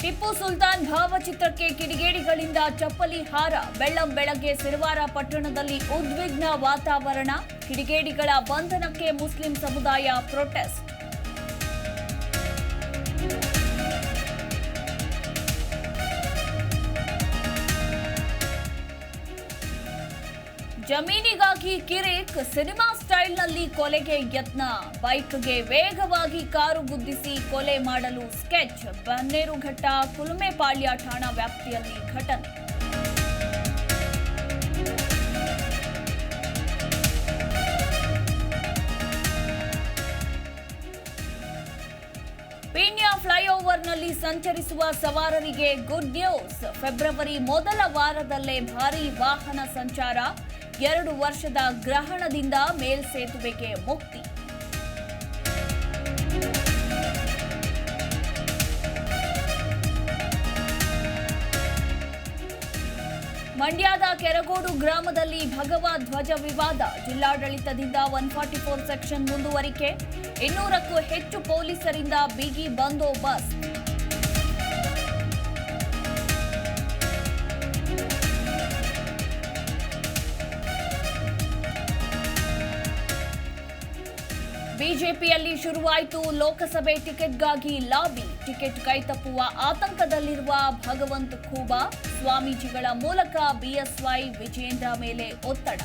ಟಿಪ್ಪು ಸುಲ್ತಾನ್ ಭಾವಚಿತ್ರಕ್ಕೆ ಕಿಡಿಗೇಡಿಗಳಿಂದ ಚಪ್ಪಲಿ ಹಾರ, ಬೆಳ್ಳಂ ಬೆಳಗ್ಗೆ ಸಿರವಾರ ಪಟ್ಟಣದಲ್ಲಿ ಉದ್ವಿಗ್ನ ವಾತಾವರಣ, ಕಿಡಿಗೇಡಿಗಳ ಬಂಧನಕ್ಕೆ ಮುಸ್ಲಿಂ ಸಮುದಾಯ ಪ್ರೊಟೆಸ್ಟ್. ಜಮೀನಿಗಾಗಿ ಕಿರಿಕ್ ಸಿನಿಮಾ ಸ್ಟೈಲ್ನಲ್ಲಿ ಕೊಲೆಗೆ ಯತ್ನ. ಬೈಕ್ಗೆ ವೇಗವಾಗಿ ಕಾರು ಗುದ್ದಿಸಿ ಕೊಲೆ ಮಾಡಲು ಸ್ಕೆಚ್ ಬನ್ನೇರುಘಟ್ಟ ಕುಲುಮೆಪಾಳ್ಯ ಠಾಣಾ ವ್ಯಾಪ್ತಿಯಲ್ಲಿ ಘಟನೆ. ಪೀಣ್ಯ ಫ್ಲೈಓವರ್ನಲ್ಲಿ ಸಂಚರಿಸುವ ಸವಾರರಿಗೆ ಗುಡ್ ನ್ಯೂಸ್. ಫೆಬ್ರವರಿ ಮೊದಲ ವಾರದಲ್ಲೇ ಭಾರೀ ವಾಹನ ಸಂಚಾರ. ಎರಡು ವರ್ಷದ ಗ್ರಹಣದಿಂದ ಮೇಲ್ಸೇತುವೆಗೆ ಮುಕ್ತಿ. ಮಂಡ್ಯದ ಕೆರಗೋಡು ಗ್ರಾಮದಲ್ಲಿ ಭಗವ ಧ್ವಜ ವಿವಾದ. ಜಿಲ್ಲಾಡಳಿತದಿಂದ ಒನ್ ಫಾರ್ಟಿ ಫೋರ್ ಸೆಕ್ಷನ್ ಮುಂದುವರಿಕೆ. ಇನ್ನೂರಕ್ಕೂ ಹೆಚ್ಚು ಪೊಲೀಸರಿಂದ ಬಿಗಿ ಬಂದೋಬಸ್ತ್. ಬಿಜೆಪಿಯಲ್ಲಿ ಶುರುವಾಯಿತು ಲೋಕಸಭೆ ಟಿಕೆಟ್ಗಾಗಿ ಲಾಬಿ. ಟಿಕೆಟ್ ಕೈತಪ್ಪುವ ಆತಂಕದಲ್ಲಿರುವ ಭಗವಂತ ಖೂಬಾ ಸ್ವಾಮೀಜಿಗಳ ಮೂಲಕ ಬಿಎಸ್ವೈ ವಿಜೇಂದ್ರ ಮೇಲೆ ಒತ್ತಡ.